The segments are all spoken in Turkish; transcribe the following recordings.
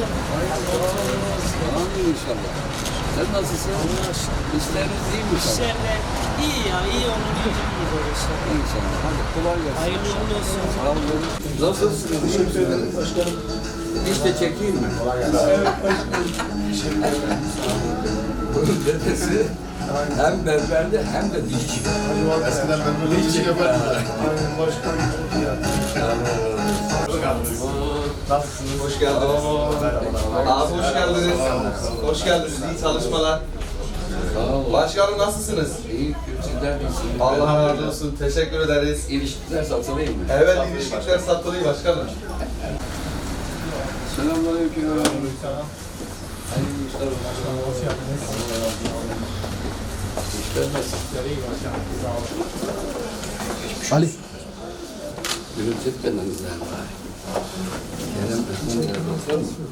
başkanım. Amin inşallah. Sen nasılsın? İşleriniz iyi mi inşallah? İşlerle iyi ya, iyi onun gibi iyi böyle işler. İnşallah. Hadi kolay gelsin. Hayırlı uğurlu olsun. Sağ olun. Nasılsınız? Teşekkür ederim. Başkanım. Hiç de çekeyim mi? Kolay gelsin. Bunun dedesi hem berberde hem de dişçi. Eskiden ben böyle bir şey yapardım. Nasılsınız? Hoş geldiniz. Abi hoş geldiniz. Hoş geldiniz. İyi çalışmalar. Sağ olun. Başkanım nasılsınız? İyi, sizler nasılsınız? Allah razı olsun. Teşekkür ederiz. İlişkiler satılayım mı? Evet ilişkiler satılıyor başkanım. Selamünaleyküm. Hayırlı işler olsun. İşler nasıl? Ali. Gürültü etmenizden var. Kerem Efendi bakar mısın?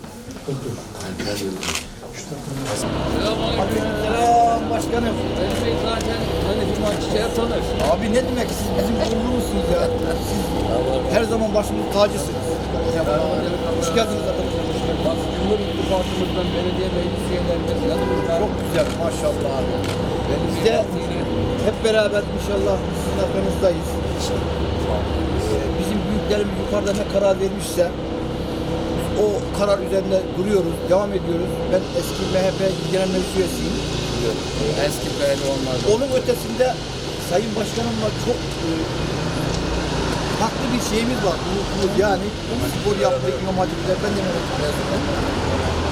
Selam başkanım. Ben Bey zaten hani Çiçeği tanır. Abi ne demek siz bizim gururumuzsunuz ya. Siz her zaman başımızın tacısınız. Hoş geldiniz arkadaşlar. Bak yıllar iltifatımızdan belediye meclis üyelerimiz yanımızda. Çok güzel maşallah abi. Biz de hep beraber inşallah sizin arkanızdayız. Ee, Bizim büyüklerimiz yukarıda ne karar vermişse o karar üzerinde duruyoruz, devam ediyoruz. Ben eski MHP Genel Meclis üyesiyim. Eski pehlivanlar. Onun ötesinde Sayın Başkanımla çok e, farklı bir şeyimiz var. Umutluyuz yani. Spor yaptık İmam Hatip'te ben de.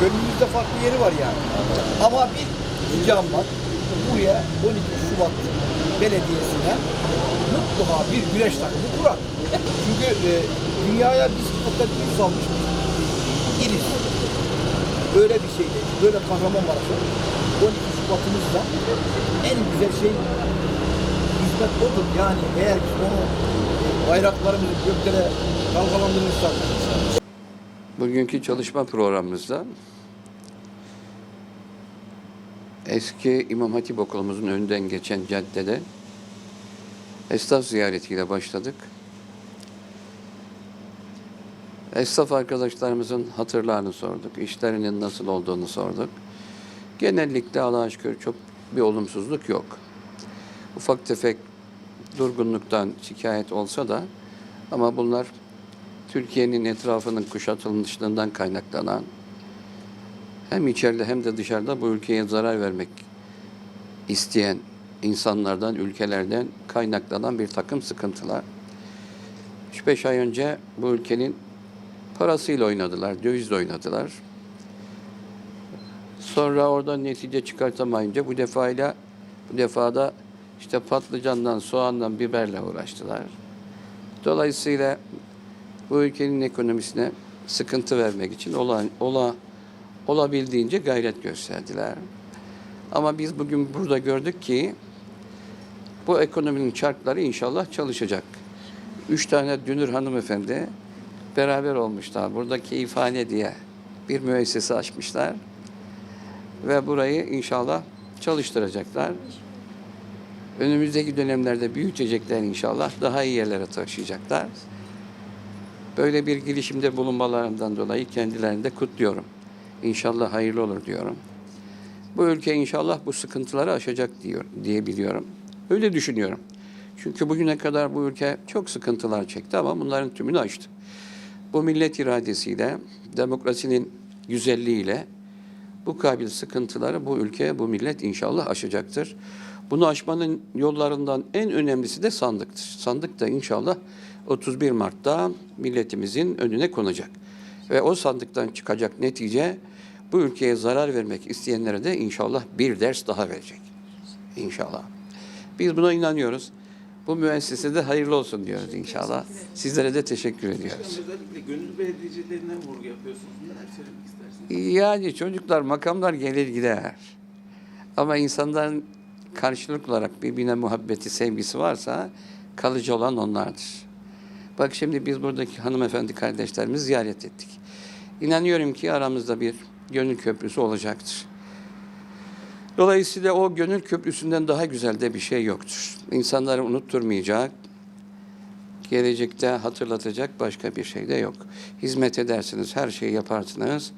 Gönlümüzde farklı yeri var yani. Ama bir ricam var. Buraya 12 Şubat Belediyesi'ne mutlaka bir güneş takımı kurar. Çünkü e, dünyaya biz Atatürk salmış iriz. Böyle bir şeydi. Böyle Kahramanmaraş'a 12 Şubat'ımızda en güzel şey hizmet odur. Yani eğer biz onu e, bayraklarımızı göklere dalgalandırırsak Bugünkü çalışma programımızda eski İmam Hatip okulumuzun önünden geçen caddede esnaf ziyaretiyle başladık. Esnaf arkadaşlarımızın hatırlarını sorduk, işlerinin nasıl olduğunu sorduk. Genellikle Allah'a şükür çok bir olumsuzluk yok. Ufak tefek durgunluktan şikayet olsa da ama bunlar Türkiye'nin etrafının kuşatılmışlığından kaynaklanan hem içeride hem de dışarıda bu ülkeye zarar vermek isteyen insanlardan, ülkelerden kaynaklanan bir takım sıkıntılar. 3-5 ay önce bu ülkenin parasıyla oynadılar, dövizle oynadılar. Sonra oradan netice çıkartamayınca bu defayla bu defada işte patlıcandan, soğandan, biberle uğraştılar. Dolayısıyla bu ülkenin ekonomisine sıkıntı vermek için ola, ola, olabildiğince gayret gösterdiler. Ama biz bugün burada gördük ki bu ekonominin çarkları inşallah çalışacak. Üç tane dünür hanımefendi beraber olmuşlar. Burada Keyifhane diye bir müessese açmışlar. Ve burayı inşallah çalıştıracaklar. Önümüzdeki dönemlerde büyütecekler inşallah. Daha iyi yerlere taşıyacaklar. Böyle bir girişimde bulunmalarından dolayı kendilerini de kutluyorum. İnşallah hayırlı olur diyorum. Bu ülke inşallah bu sıkıntıları aşacak diyor diye biliyorum. Öyle düşünüyorum. Çünkü bugüne kadar bu ülke çok sıkıntılar çekti ama bunların tümünü aştı. Bu millet iradesiyle, demokrasinin güzelliğiyle bu kabil sıkıntıları bu ülke, bu millet inşallah aşacaktır. Bunu aşmanın yollarından en önemlisi de sandıktır. Sandık da inşallah 31 Mart'ta milletimizin önüne konacak. Ve o sandıktan çıkacak netice bu ülkeye zarar vermek isteyenlere de inşallah bir ders daha verecek. İnşallah. Biz buna inanıyoruz. Bu müessesede hayırlı olsun diyoruz inşallah. Sizlere de teşekkür ediyoruz. Özellikle gönül belediyecilerine vurgu yapıyorsunuz. Neler söylemek istersiniz? Yani çocuklar, makamlar gelir gider. Ama insanların karşılıklı olarak birbirine muhabbeti, sevgisi varsa kalıcı olan onlardır. Bak şimdi biz buradaki hanımefendi kardeşlerimizi ziyaret ettik. İnanıyorum ki aramızda bir gönül köprüsü olacaktır. Dolayısıyla o gönül köprüsünden daha güzel de bir şey yoktur. İnsanları unutturmayacak, Gelecekte hatırlatacak başka bir şey de yok. Hizmet edersiniz, her şeyi yaparsınız.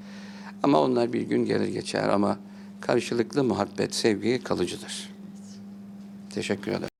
Ama onlar bir gün gelir geçer ama karşılıklı muhabbet, sevgi kalıcıdır. Teşekkür ederim.